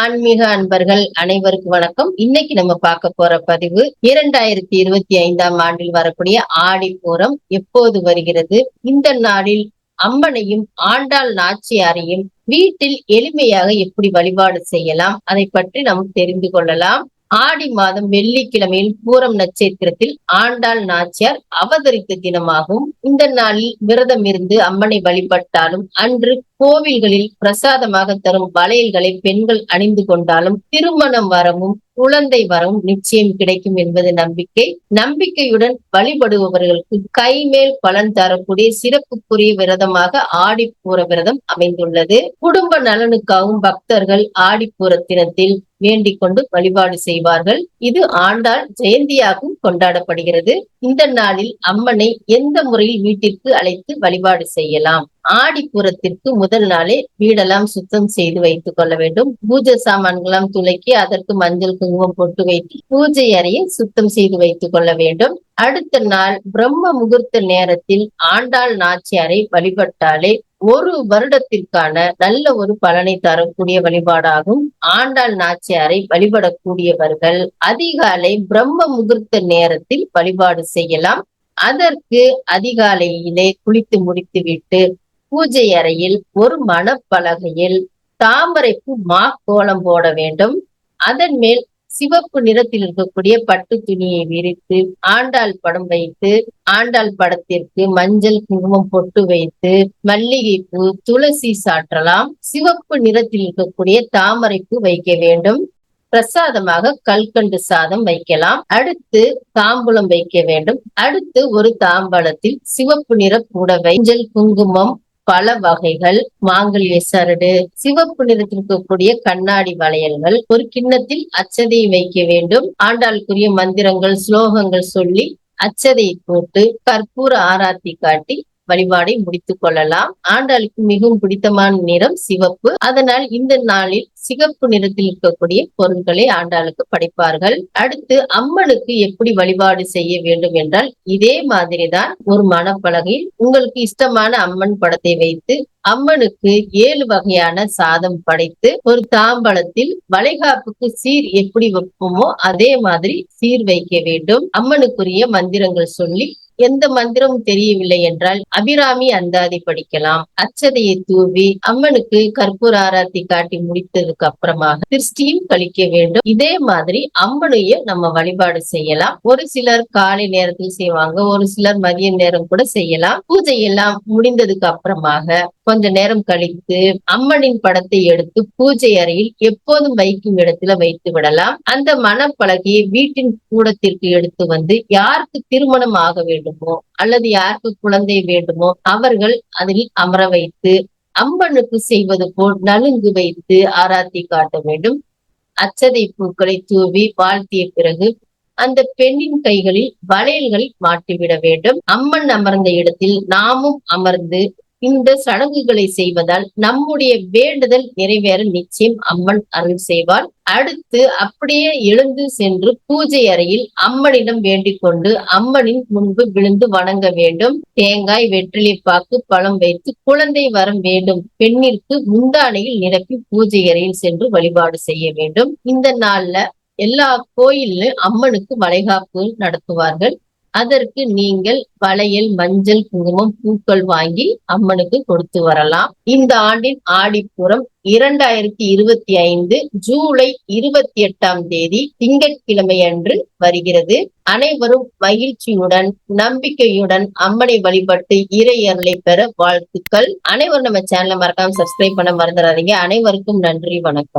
ஆன்மீக அன்பர்கள் அனைவருக்கும் வணக்கம். இன்னைக்கு நம்ம பார்க்க போற பதிவு இரண்டாயிரத்தி இருபத்தி ஐந்தாம் ஆண்டில் வரக்கூடிய ஆடிப்பூரம் எப்போது வருகிறது? இந்த நாளில் அம்மனையும் ஆண்டாள் நாச்சியாரையும் வீட்டில் எளிமையாக எப்படி வழிபாடு செய்யலாம்? அதை பற்றி நாம் தெரிந்து கொள்ளலாம். ஆடி மாதம் வெள்ளிக்கிழமையில் பூரம் நட்சத்திரத்தில் ஆண்டாள் நாச்சியார் அவதரித்த தினமாகும் இந்த நாளில் விரதம் இருந்து அம்மனை வழிபட்டாலும் அன்று கோவில்களில் பிரசாதமாக தரும் வளையல்களை பெண்கள் அணிந்து கொண்டாலும் திருமணம் வரவும் குழந்தை வரவும் நிச்சயம் கிடைக்கும் என்பது நம்பிக்கை. நம்பிக்கையுடன் வழிபடுபவர்களுக்கு கைமேல் பலன் தரக்கூடிய சிறப்புக்குரிய விரதமாக ஆடிப்பூர விரதம் அமைந்துள்ளது. குடும்ப நலனுக்காகவும் பக்தர்கள் ஆடிப்பூர தினத்தில் வேண்டிக் கொண்டு வழிபாடு செய்வார்கள். இது ஆண்டாள் ஜெயந்தியாகவும் கொண்டாடப்படுகிறது. இந்த நாளில் அம்மனை எந்த முறையில் வீட்டிற்கு அழைத்து வழிபாடு செய்யலாம்? ஆடிப்புறத்திற்கு முதல் நாளே வீடெல்லாம் சுத்தம் செய்து வைத்துக் கொள்ள வேண்டும். பூஜை சாமான்களாம் துளைக்கி அதற்கு மஞ்சள் குங்குமம் போட்டு வைத்து பூஜை அறையை சுத்தம் செய்து வைத்துக் கொள்ள வேண்டும். அடுத்த நாள் பிரம்ம முகூர்த்த நேரத்தில் ஆண்டாள் நாச்சியாரை வழிபட்டாலே ஒரு வருடத்திற்கான நல்ல ஒரு பலனை தரக்கூடிய வழிபாடாகும். ஆண்டாள் நாச்சியாரை வழிபடக்கூடியவர்கள் அதிகாலை பிரம்ம முகூர்த்த நேரத்தில் வழிபாடு செய்யலாம். அதற்கு அதிகாலையிலே குளித்து முடித்துவிட்டு பூஜை அறையில் ஒரு மணப்பலகையில் தாமரைக்கு மா கோலம் போட வேண்டும். அதன் மேல் சிவப்பு நிறத்தில் இருக்கக்கூடிய பட்டு துணியை விரித்து ஆண்டாள் படம் வைத்து ஆண்டாள் படத்திற்கு மஞ்சள் குங்குமம் பொட்டு வைத்து மல்லிகைப்பூ துளசி சாற்றலாம். சிவப்பு நிறத்தில் இருக்கக்கூடிய தாமரை பூ வைக்க வேண்டும். பிரசாதமாக கல்கண்டு சாதம் வைக்கலாம். அடுத்து தாம்பூலம் வைக்க வேண்டும். அடுத்து ஒரு தாம்பலத்தில் சிவப்பு நிற புடவை மஞ்சள் குங்குமம் பல வகைகள் மாங்கல்ய சரடு சிவப்பு நிறத்தில் இருக்கக்கூடிய கண்ணாடி வளையல்கள் ஒரு கிண்ணத்தில் அச்சதை வைக்க வேண்டும். ஆண்டாளுக்குரிய மந்திரங்கள் ஸ்லோகங்கள் சொல்லி அச்சதை போட்டு கற்பூர ஆராத்தி காட்டி வழிபாடை முடித்துக் கொள்ளலாம். ஆண்டாளுக்கு மிகவும் பிடித்தமான நிறம் சிவப்பு. அதனால் இந்த நாளில் சிகப்பு நிறத்தில் இருக்கக்கூடிய பொருட்களை ஆண்டாளுக்கு படைப்பார்கள். அடுத்து அம்மனுக்கு எப்படி வழிபாடு செய்ய வேண்டும் என்றால் இதே மாதிரிதான் ஒரு மனப்பலகையில் உங்களுக்கு இஷ்டமான அம்மன் படத்தை வைத்து அம்மனுக்கு ஏழு வகையான சாதம் படைத்து ஒரு தாம்பழத்தில் வளைகாப்புக்கு சீர் எப்படி வைப்போமோ அதே மாதிரி சீர் வைக்க வேண்டும். அம்மனுக்குரிய மந்திரங்கள் சொல்லி எந்த மந்திரமும் தெரியவில்லை என்றால் அபிராமி அந்தாதி படிக்கலாம். அச்சதையை தூவி அம்மனுக்கு கற்பூர ஆராத்தி காட்டி முடித்ததுக்கு அப்புறமாக திருஷ்டியும் கழிக்க வேண்டும். இதே மாதிரி அம்மனையும் நம்ம வழிபாடு செய்யலாம். ஒரு சிலர் காலை நேரத்தில் செய்வாங்க ஒரு சிலர் மதிய நேரம் கூட செய்யலாம். பூஜை எல்லாம் முடிந்ததுக்கு அப்புறமாக கொஞ்ச நேரம் கழித்து அம்மனின் படத்தை எடுத்து பூஜை அறையில் எப்போதும் வைக்கும் இடத்துல வைத்து விடலாம். அந்த மனப்பலகையை வீட்டின் கூடத்திற்கு எடுத்து வந்து யாருக்கு திருமணம் ஆக வேண்டுமோ அல்லது யாருக்கு குழந்தை வேண்டுமோ அவர்கள் அதில் அமர வைத்து அம்மனுக்கு செய்வது போல் நலுங்கு வைத்து ஆராத்தி காட்ட வேண்டும். அச்சதை பூக்களை தூவி வாழ்த்திய பிறகு அந்த பெண்ணின் கைகளில் வளையல்களை மாட்டிவிட வேண்டும். அம்மன் அமர்ந்த இடத்தில் நாமும் அமர்ந்து இந்த சடங்குகளை செய்வதால் நம்முடைய வேண்டுதல் நிறைவேற நிச்சயம் அம்மன் அருள் செய்வார். அடுத்து அப்படியே எழுந்து சென்று பூஜை அறையில் அம்மனிடம் வேண்டிக் கொண்டு அம்மனின் முன்பு விழுந்து வணங்க வேண்டும். தேங்காய் வெற்றிலை பாக்கு பழம் வைத்து குழந்தை வரம் வேண்டும். பெண்ணிற்கு முந்தானையில் நிரப்பி பூஜை அறையில் சென்று வழிபாடு செய்ய வேண்டும். இந்த நாள்ல எல்லா கோயிலும் அம்மனுக்கு வளைகாப்பு நடத்துவார்கள். அதற்கு நீங்கள் வளையல் மஞ்சள் குங்குமம் பூக்கள் வாங்கி அம்மனுக்கு கொடுத்து வரலாம். இந்த ஆண்டின் ஆடிப்புறம் இரண்டாயிரத்தி இருபத்தி ஐந்து ஜூலை இருபத்தி எட்டாம் தேதி திங்கட்கிழமை அன்று வருகிறது. அனைவரும் மகிழ்ச்சியுடன் நம்பிக்கையுடன் அம்மனை வழிபட்டு இறை அருளை பெற வாழ்த்துக்கள். அனைவரும் நம்ம சேனலை மறக்காம சப்ஸ்கிரைப் பண்ண மறந்துடாதீங்க. அனைவருக்கும் நன்றி வணக்கம்.